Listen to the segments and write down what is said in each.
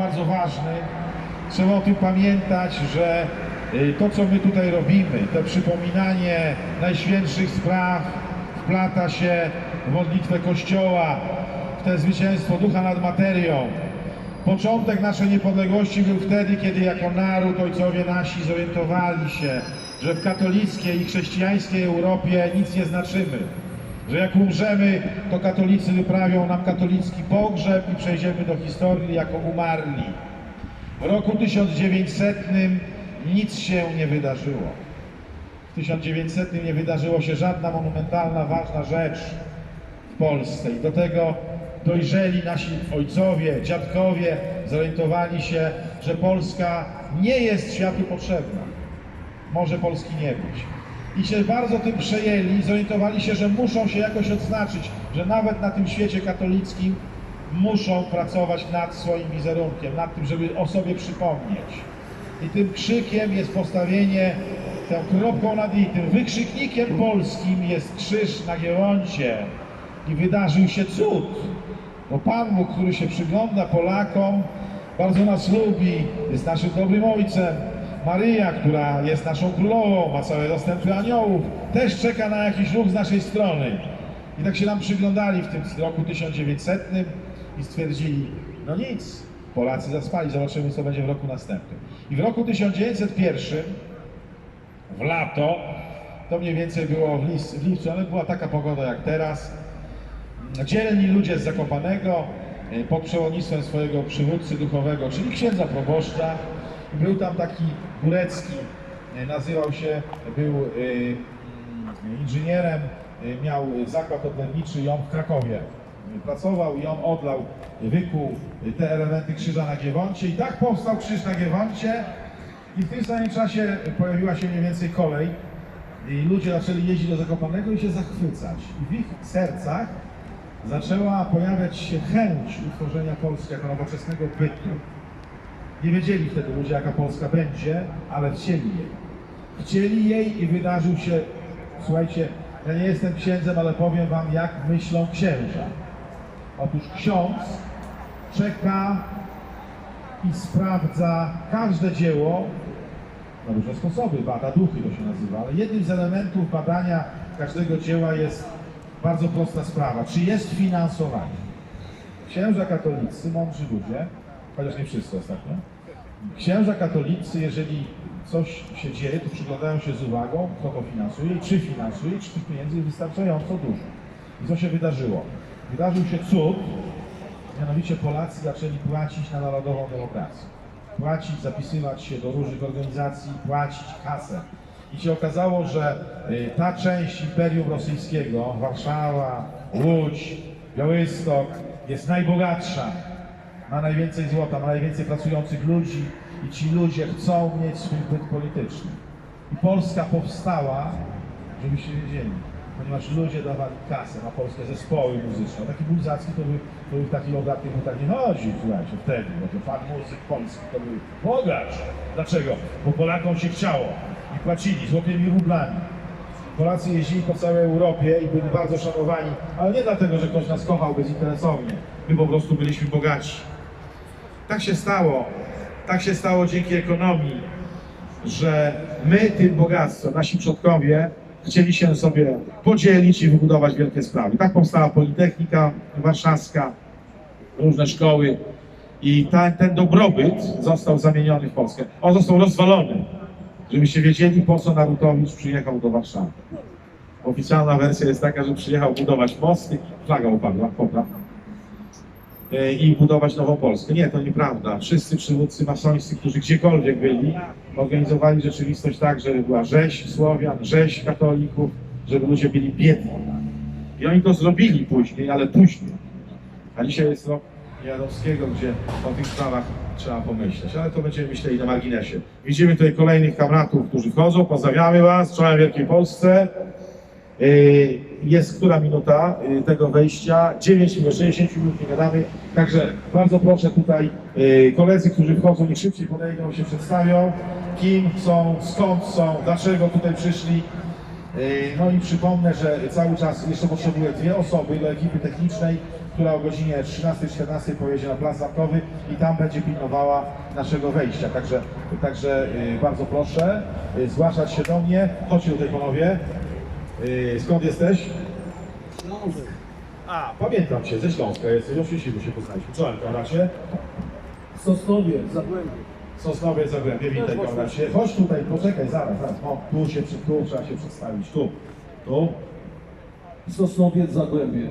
bardzo ważny. Trzeba o tym pamiętać, że y, to, co my tutaj robimy, to przypominanie najświętszych spraw wplata się w modlitwę Kościoła, w te zwycięstwo ducha nad materią. Początek naszej niepodległości był wtedy, kiedy jako naród ojcowie nasi zorientowali się, że w katolickiej i chrześcijańskiej Europie nic nie znaczymy. Że jak umrzemy, to katolicy wyprawią nam katolicki pogrzeb i przejdziemy do historii jako umarli. W roku 1900 nic się nie wydarzyło. W 1900 nie wydarzyło się żadna monumentalna, ważna rzecz w Polsce. I do tego dojrzeli nasi ojcowie, dziadkowie, zorientowali się, że Polska nie jest światu potrzebna. Może Polski nie być. I się bardzo tym przejęli zorientowali się, że muszą się jakoś odznaczyć, że nawet na tym świecie katolickim muszą pracować nad swoim wizerunkiem, nad tym, żeby o sobie przypomnieć. I tym krzykiem jest postawienie, tą kropką nad i, tym wykrzyknikiem polskim jest krzyż na Giewoncie. I wydarzył się cud. Bo Pan Bóg, który się przygląda Polakom, bardzo nas lubi, jest naszym dobrym ojcem. Maryja, która jest naszą królową, ma całe zastępy aniołów, też czeka na jakiś ruch z naszej strony. I tak się nam przyglądali w tym roku 1900 i stwierdzili, no nic, Polacy zaspali, zobaczymy co będzie w roku następnym. I w roku 1901, w lato, to mniej więcej było w, w lipcu, ale była taka pogoda jak teraz, dzielni ludzie z Zakopanego e, pod przewodnictwem swojego przywódcy duchowego, czyli księdza proboszcza. Był tam taki Górecki, e, nazywał się, był e, mm, inżynierem, e, miał zakład odlewniczy on w Krakowie pracował i on odlał, wykuł te elementy krzyża na Giewoncie i tak powstał krzyż na Giewoncie i w tym samym czasie pojawiła się mniej więcej kolej i ludzie zaczęli jeździć do Zakopanego i się zachwycać. I w ich sercach zaczęła pojawiać się chęć utworzenia Polski jako nowoczesnego bytu. Nie wiedzieli wtedy ludzie, jaka Polska będzie, ale chcieli jej. Chcieli jej i wydarzył się, słuchajcie, ja nie jestem księdzem, ale powiem wam, jak myślą księża. Otóż ksiądz czeka i sprawdza każde dzieło na różne sposoby, bada duchy to się nazywa, ale jednym z elementów badania każdego dzieła jest bardzo prosta sprawa. Czy jest finansowanie? Księża katolicy, mądrzy ludzie, chociaż nie wszyscy ostatnio, księża katolicy, jeżeli coś się dzieje, to przyglądają się z uwagą, kto to finansuje czy finansuje, czy tych pieniędzy jest wystarczająco dużo. I co się wydarzyło? Wydarzył się cud, mianowicie Polacy zaczęli płacić na narodową demokrację. Płacić, zapisywać się do różnych organizacji, płacić kasę. I się okazało, że y, ta część Imperium Rosyjskiego, Warszawa, Łódź, Białystok, jest najbogatsza, ma najwięcej złota, ma najwięcej pracujących ludzi i ci ludzie chcą mieć swój byt polityczny. I Polska powstała, żebyście wiedzieli, ponieważ ludzie dawali kasę na polskie zespoły muzyczne. Taki Bulzacki to był, to był taki bogaty, bo tak nie chodzi, słuchajcie, wtedy, bo to fan muzyk polski to był bogacz. Dlaczego? Bo Polakom się chciało i płacili złotymi rublami. Polacy jeździli po całej Europie i byli bardzo szanowani, ale nie dlatego, że ktoś nas kochał bezinteresownie. My po prostu byliśmy bogaci. Tak się stało. Tak się stało dzięki ekonomii, że my tym bogactwem, nasi przodkowie, chcieli się sobie podzielić i wybudować wielkie sprawy. Tak powstała Politechnika Warszawska, różne szkoły i ta, ten dobrobyt został zamieniony w Polskę. On został rozwalony, żebyście wiedzieli, po co Narutowicz przyjechał do Warszawy. Oficjalna wersja jest taka, że przyjechał budować mosty, flaga upadła, popraw, i budować nową Polskę. Nie, to nieprawda. Wszyscy przywódcy masońscy, którzy gdziekolwiek byli, organizowali rzeczywistość tak, żeby była rzeź Słowian, rzeź katolików, żeby ludzie byli biedni. I oni to zrobili później, ale później. A dzisiaj jest rok Jarowskiego, gdzie o tych sprawach trzeba pomyśleć, ale to będziemy myśleli na marginesie. Widzimy tutaj kolejnych kamratów, którzy wchodzą. Pozdrawiamy Was, czołem Wielkiej Polsce. Yy, Jest która minuta yy, tego wejścia? 9 minut, 60 minut nie gadamy. Także bardzo proszę tutaj yy, koledzy, którzy wchodzą, niech szybciej podejdą, się przedstawią, kim są, skąd są, dlaczego tutaj przyszli. No i przypomnę, że cały czas jeszcze potrzebuję dwie osoby do ekipy technicznej, która o godzinie 13-14 pojedzie na plac zamkowy i tam będzie pilnowała naszego wejścia. Także, także y, bardzo proszę y, zgłaszać się do mnie. Chodźcie tutaj panowie. Y, Skąd jesteś? A, pamiętam Cię, ze Śląska jesteś, oczywiście bo się poznaliśmy. Czołem, Konracie? Sosnowiec, Zagłębie. Sosnowiec, Zagłębie, witaj Konracie. Chodź tutaj, poczekaj, zaraz, zaraz. O, tu się, przy- tu trzeba się przedstawić, tu. Tu. Sosnowiec, Zagłębie.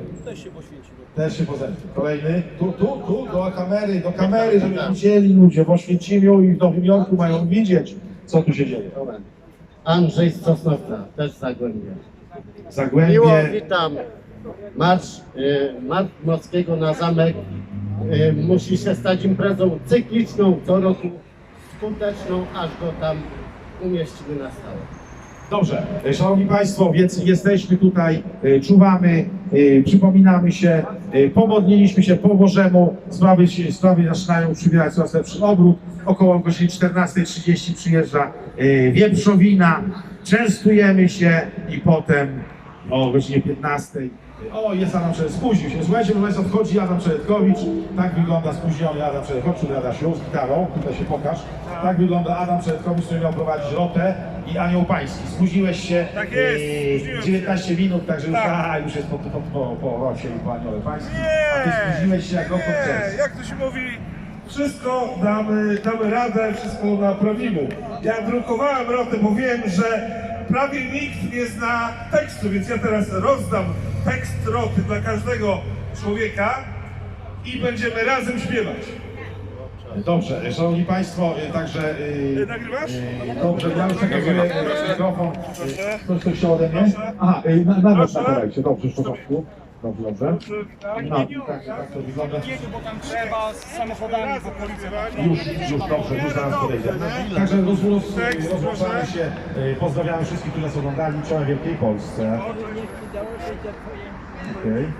Też się poznaliśmy. Kolejny. Tu, tu, tu, do kamery, do kamery, żeby widzieli ludzie w Oświęcimiu i w Nowym Jorku mają widzieć, co tu się dzieje. Andrzej z Sosnowca, też z Zagłębia. Miło Zagłębie. witam. Marsz y, Marsz Mockiego na zamek y, musi się stać imprezą cykliczną co roku, skuteczną, aż go tam umieścimy na stałe. Dobrze, e, Szanowni Państwo, więc jesteśmy tutaj, e, czuwamy, e, przypominamy się, pomodliliśmy się po Bożemu, sprawy, sprawy zaczynają przybierać coraz lepszy obrót. Około godziny 14.30 przyjeżdża wieprzowina, częstujemy się i potem o godzinie 15.00 o, jest Adam Przelet, spóźnił się. Słuchajcie, proszę Państwa, wchodzi Adam Przeletkowicz. Tak wygląda spóźniony Adam Przeletkowicz, tutaj Adasiu, z gitarą, tutaj się pokaż. Tak wygląda Adam Przeletkowicz, który miał prowadzić Rotę i Anioł Pański. Spóźniłeś się Tak jest, e, spóźniłem 19 minut, także już, Tak. a, już jest po, po, po, po Rocie i po Aniole Pańskim. Nie, A Ty spóźniłeś się jak rok nie, jak to się mówi, wszystko damy, damy radę, wszystko naprawimy. Ja drukowałem rotę, bo wiem, że prawie nikt nie zna tekstu, więc ja teraz rozdam tekst roty dla każdego człowieka i będziemy razem śpiewać. Dobrze, Szanowni Państwo, e, także... e, nagrywasz? e, Dobrze, ja już przekazuję Proszę. mikrofon. Ktoś, ktoś chciał ode mnie? Aha, e, na, na nas nagrajcie, dobrze, w porządku. Dobrze, dobrze. No, tak, tak to wygląda. bo tam trzeba z samochodami po policji. Już, już dobrze, już zaraz podejdę. Także roz, roz, Tekst, rozłączamy się. Pozdrawiamy wszystkich, którzy nas oglądali. Czołem Wielkiej Polsce. Okay.